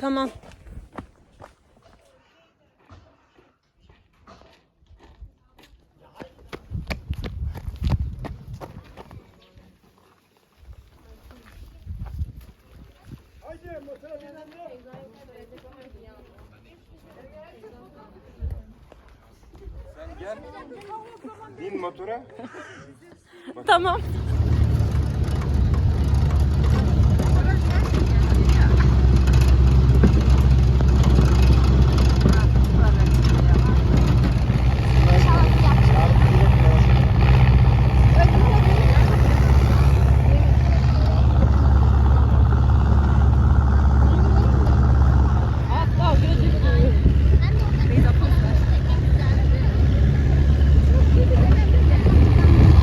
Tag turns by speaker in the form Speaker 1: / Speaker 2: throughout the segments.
Speaker 1: Tamam.
Speaker 2: Sen gel. Bin motora.
Speaker 1: Tamam.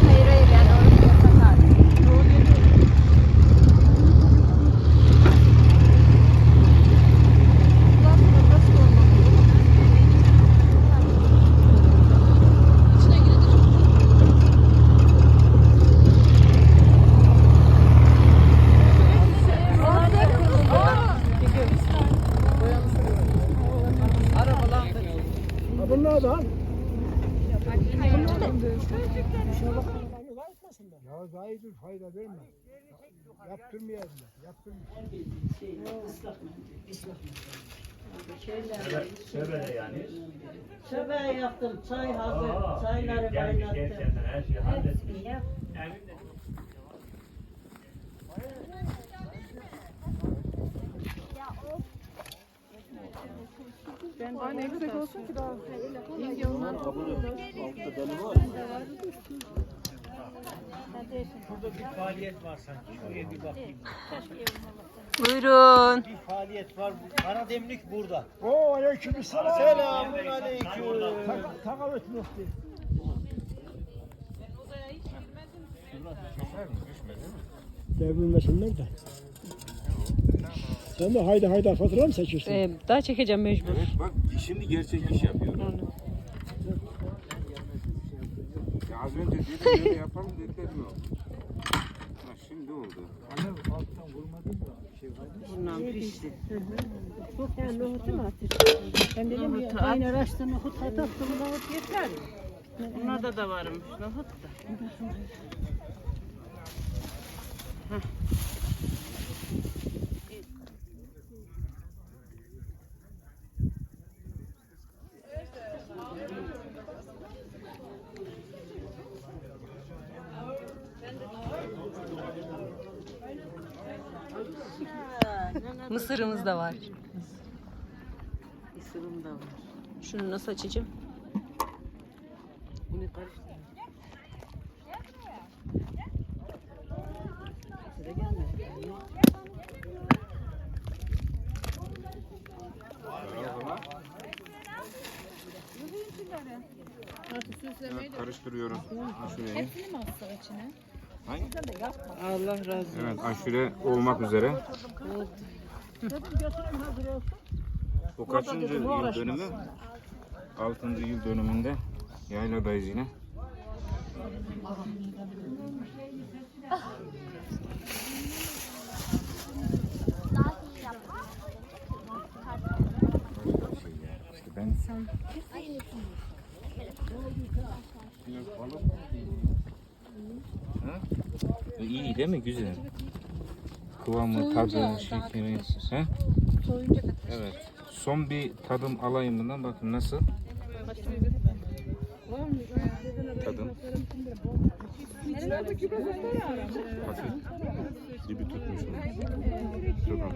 Speaker 3: Hayır hayır yani orası yasak abi.
Speaker 4: Bunlar da Ya zahidir fayda verme. Yaptırmayalım. Yaptırmayalım.
Speaker 5: Şöyle yani.
Speaker 6: Şöbeye yaptım, çay hazır,
Speaker 5: Aa,
Speaker 6: çayları
Speaker 5: gelmiş
Speaker 6: kaynattım.
Speaker 5: her şeyi halletmiş. Burada bir faaliyet var sanki. Şuraya bir bakayım.
Speaker 1: Buyurun.
Speaker 5: Bir faaliyet var. Kara demlik burada.
Speaker 4: Oo aleyküm selam.
Speaker 5: Selamun aleyküm.
Speaker 4: Takavet mufti. Devrilmesinler de. Sen de haydi haydi fatura mı seçiyorsun?
Speaker 1: Ee, daha çekeceğim mecbur.
Speaker 2: Evet bak şimdi gerçek iş yapıyor. Ya az önce dedim böyle yapalım dediler yok. Ha, şimdi oldu.
Speaker 6: Ben dedim ya, aynı raşta nohut atattım, nohut yeter.
Speaker 7: Bunlarda da varmış nohut da.
Speaker 1: Mısırımız da var.
Speaker 7: Isırım da var.
Speaker 1: Şunu nasıl açacağım?
Speaker 7: Bunu karıştır. Sıra gelmedi.
Speaker 2: Evet, karıştırıyorum aşureyi.
Speaker 7: Allah razı olsun.
Speaker 2: Evet aşure olmak üzere. Bu kaçıncı yıl dönümü? Altıncı yıl dönümünde yayladayız yine. İşte ben İyi değil mi? Güzel. Kıvamı, tadı, şekeri. He? Evet. Son bir tadım alayım bundan. Bakın nasıl? Tadım. Hafif. Dibi tutmuş. Dur bakalım.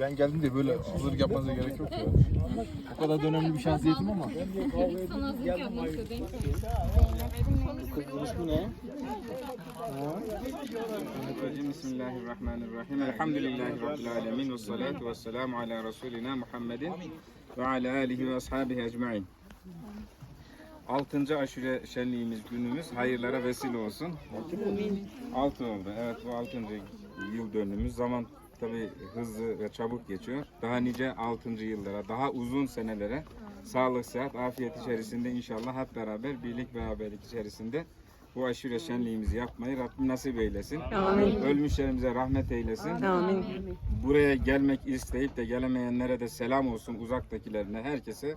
Speaker 8: Ben geldim de böyle hazırlık yapmanıza gerek yok ya. O kadar da önemli bir şansiyetim ama. Kızın ismi ne?
Speaker 2: Bismillahirrahmanirrahim. Bismillahirrahmanirrahim. Elhamdülillahi Rabbil alemin. Ve salatu ve selamu ala Resulina Muhammedin ve ala alihi ve ashabihi ecma'in. 6. aşure şenliğimiz günümüz hayırlara vesile olsun. 6 oldu. Evet bu 6. yıl dönümümüz. Zaman tabi hızlı ve çabuk geçiyor. Daha nice 6. yıllara, daha uzun senelere sağlık, sıhhat, afiyet içerisinde inşallah hep beraber birlik beraberlik içerisinde bu aşure şenliğimizi yapmayı Rabbim nasip eylesin.
Speaker 1: Amin.
Speaker 2: Ölmüşlerimize rahmet eylesin.
Speaker 1: Amin.
Speaker 2: Buraya gelmek isteyip de gelemeyenlere de selam olsun uzaktakilerine herkese.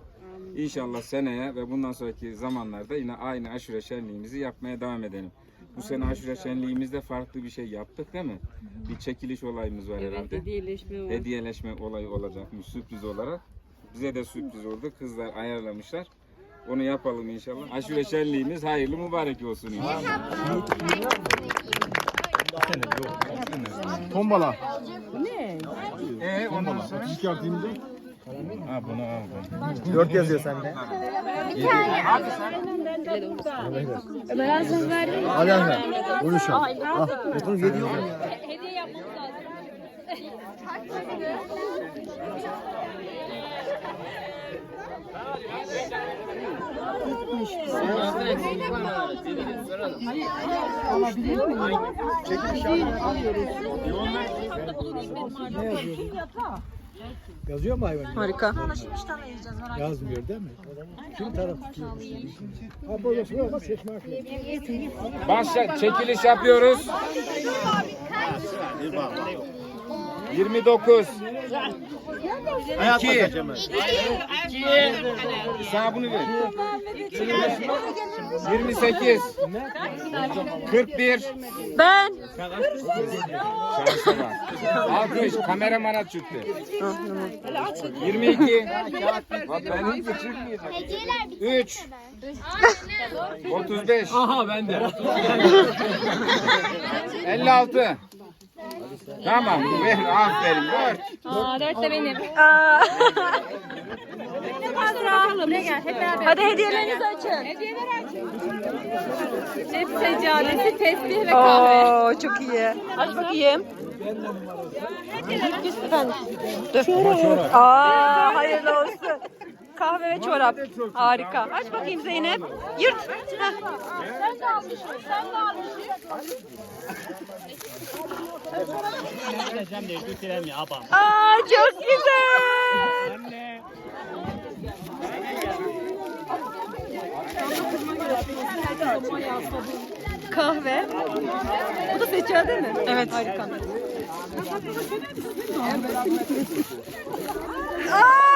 Speaker 2: İnşallah seneye ve bundan sonraki zamanlarda yine aynı aşure şenliğimizi yapmaya devam edelim. Bu sene aşure şenliğimizde farklı bir şey yaptık değil mi? Bir çekiliş olayımız var
Speaker 7: Evet,
Speaker 2: herhalde.
Speaker 7: hediyeleşme var.
Speaker 2: Hediyeleşme olayı olacakmış sürpriz olarak. Bize de sürpriz oldu. Kızlar ayarlamışlar. Onu yapalım inşallah. Aşure şenliğimiz hayırlı mübarek olsun inşallah.
Speaker 8: Tombala.
Speaker 2: Ee, ondan sonra? Ha bunu al. bunu.
Speaker 8: 4 yazıyor sende.
Speaker 3: Ömer Azam verdi.
Speaker 8: Hadi anne. Konuşalım. Bunu veriyor mu?
Speaker 3: Hediye yapmamız lazım.
Speaker 4: Yazıyor mu hayvan?
Speaker 1: Harika.
Speaker 4: Yazmıyor değil mi? Kim taraf tutuyor? Ha böyle sonra seçme hakkı.
Speaker 2: Başla çekiliş yapıyoruz. 29 2 Sana bunu ver. 28 41
Speaker 1: Ben.
Speaker 2: Şansa bak. Alkış kameramana çıktı. 22 Bak benim de çıkmayacak. 3 35 Aha ben de 56 Tamam ver aferin dört.
Speaker 3: Aa, dört de benim.
Speaker 1: Aa.
Speaker 3: Ne gel hep beraber.
Speaker 1: Hadi hediyelerinizi açın.
Speaker 3: Hediyeler açın. Cep seccadesi, tesbih ve kahve.
Speaker 1: Oo çok iyi. Aç bakayım. Dur. Aa hayırlı olsun. Kahve ve çorap. Harika. Aç bakayım Zeynep. Yırt. Heh.
Speaker 3: Sen de almışsın, sen de almışsın.
Speaker 1: Aa çok güzel. Kahve. Bu da seçer mi? Evet. Harika. Aa,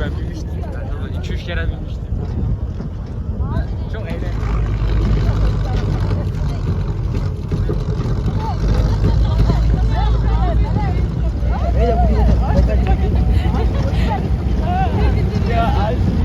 Speaker 2: Ben binmiştim. Ben 2-3 kere binmiştim. Çok eğlenceli.
Speaker 4: Yeah, I